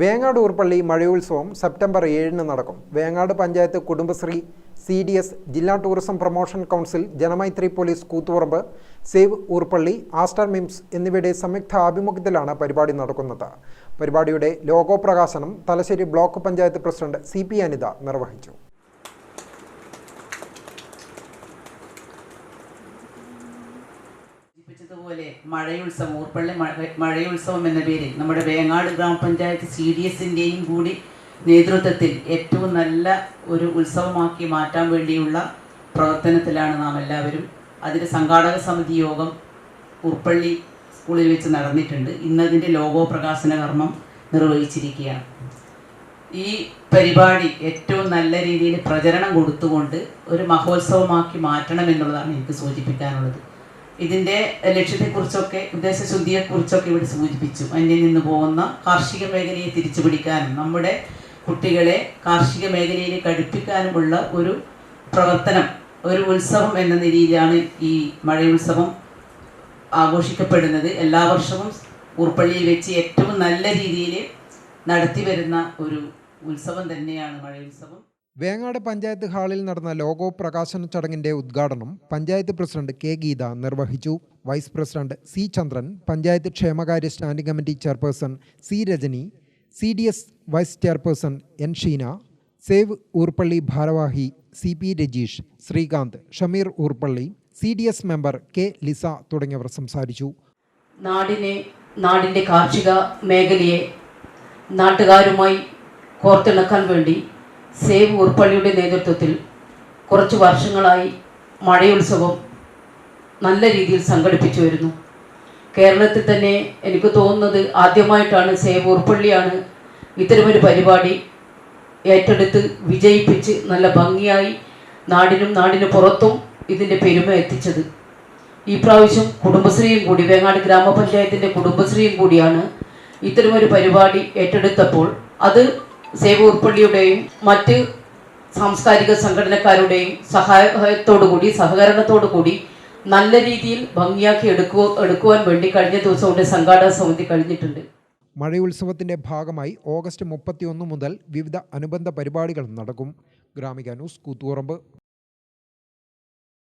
Vengad Urpalli മഴയോത്സവം September ഏഴിന് നടക്കും. Vengad panchayat Kudumbashree C D S ജില്ലാ tourism promotion council Janamaithri police Koothuparamba save Urpalli Aster MIMS എന്നിവയുടെ സംയുക്ത ആഭിമുഖ്യത്തിലാണ് പരിപാടി നടക്കുന്നത്. പരിപാടിയുടെ ലോഗോ പ്രകാശനം Thalassery block panchayat president C P Anitha നിർവഹിച്ചു. സൂചിപ്പിച്ചതുപോലെ മഴയുത്സവം ഊർപ്പള്ളി മഴയുത്സവം എന്ന പേരിൽ നമ്മുടെ വേങ്ങാട് ഗ്രാമപഞ്ചായത്ത് സി ഡി എസിന്റെയും കൂടി നേതൃത്വത്തിൽ ഏറ്റവും നല്ല ഒരു ഉത്സവമാക്കി മാറ്റാൻ വേണ്ടിയുള്ള പ്രവർത്തനത്തിലാണ് നാം എല്ലാവരും. അതിന്റെ സംഘാടക സമിതി യോഗം ഉർപ്പള്ളി സ്കൂളിൽ വെച്ച് നടന്നിട്ടുണ്ട്. ഇന്നതിന്റെ ലോഗോ പ്രകാശന കർമ്മം നിർവഹിച്ചിരിക്കുകയാണ്. ഈ പരിപാടി ഏറ്റവും നല്ല രീതിയിൽ പ്രചരണം കൊടുത്തുകൊണ്ട് ഒരു മഹോത്സവമാക്കി മാറ്റണം എന്നുള്ളതാണ് എനിക്ക് സൂചിപ്പിക്കാനുള്ളത്. ഇതിന്റെ ലക്ഷ്യത്തെക്കുറിച്ചൊക്കെ ഉദ്ദേശശുദ്ധിയെക്കുറിച്ചൊക്കെ ഇവിടെ സൂചിപ്പിച്ചു. അന്യം നിന്ന് പോകുന്ന കാർഷിക മേഖലയെ തിരിച്ചു പിടിക്കാനും നമ്മുടെ കുട്ടികളെ കാർഷിക മേഖലയിൽ അടുപ്പിക്കാനുമുള്ള ഒരു പ്രവർത്തനം ഒരു ഉത്സവം എന്ന നിലയിലാണ് ഈ മഴയുത്സവം ആഘോഷിക്കപ്പെടുന്നത്. എല്ലാ വർഷവും ഊർപ്പള്ളിയിൽ വെച്ച് ഏറ്റവും നല്ല രീതിയിൽ നടത്തി വരുന്ന ഒരു ഉത്സവം തന്നെയാണ് മഴയുത്സവം. വേങ്ങാട് പഞ്ചായത്ത് ഹാളിൽ നടന്ന ലോഗോ പ്രകാശന ചടങ്ങിന്റെ ഉദ്ഘാടനം പഞ്ചായത്ത് പ്രസിഡന്റ് കെ ഗീത നിർവഹിച്ചു. Vice president C Chandran panchayat ക്ഷേമകാര്യ standing committee chairperson C Rajani C D S vice chairperson N Sheena save Urpalli ഭാരവാഹി C P Rajeesh Sreekanth Shameer Urpalli C D S member K Lisa തുടങ്ങിയവർ സംസാരിച്ചു. നാടിനെ നാടിന്റെ കാർഷിക മേഖലയെ നാട്ടുകാരുമായി കോർത്തിണക്കാൻ വേണ്ടി save ഉർപ്പള്ളിയുടെ നേതൃത്വത്തിൽ കുറച്ച് വർഷങ്ങളായി മഴയുത്സവം നല്ല രീതിയിൽ സംഘടിപ്പിച്ചു വരുന്നു. കേരളത്തിൽ തന്നെ എനിക്ക് തോന്നുന്നത് ആദ്യമായിട്ടാണ് സേവ് ഉർപ്പള്ളിയാണ് ഇത്തരമൊരു പരിപാടി ഏറ്റെടുത്ത് വിജയിപ്പിച്ച് നല്ല ഭംഗിയായി നാടിനും നാടിന് പുറത്തും ഇതിന്റെ പെരുമ എത്തിച്ചത്. ഈ പ്രാവശ്യം കുടുംബശ്രീയും കൂടി വേങ്ങാട് ഗ്രാമപഞ്ചായത്തിന്റെ കുടുംബശ്രീയും കൂടിയാണ് ഇത്തരമൊരു പരിപാടി ഏറ്റെടുത്തപ്പോൾ അത് സേവ ഉൾപ്പള്ളിയുടെയും മറ്റ് സാംസ്കാരിക സംഘടനക്കാരുടെയും സഹായത്തോടു കൂടി സഹകരണത്തോടു കൂടി നല്ല രീതിയിൽ ഭംഗിയാക്കി എടുക്കുക എടുക്കുവാൻ വേണ്ടി കഴിഞ്ഞ ദിവസം കൊണ്ട് സംഘാടക സമിതി കഴിഞ്ഞിട്ടുണ്ട്. മഴയുത്സവത്തിന്റെ ഭാഗമായി ഓഗസ്റ്റ് മുപ്പത്തിയൊന്ന് മുതൽ വിവിധ അനുബന്ധ പരിപാടികൾ നടക്കും. ഗ്രാമിക ന്യൂസ് കൂത്തുപറമ്പ്.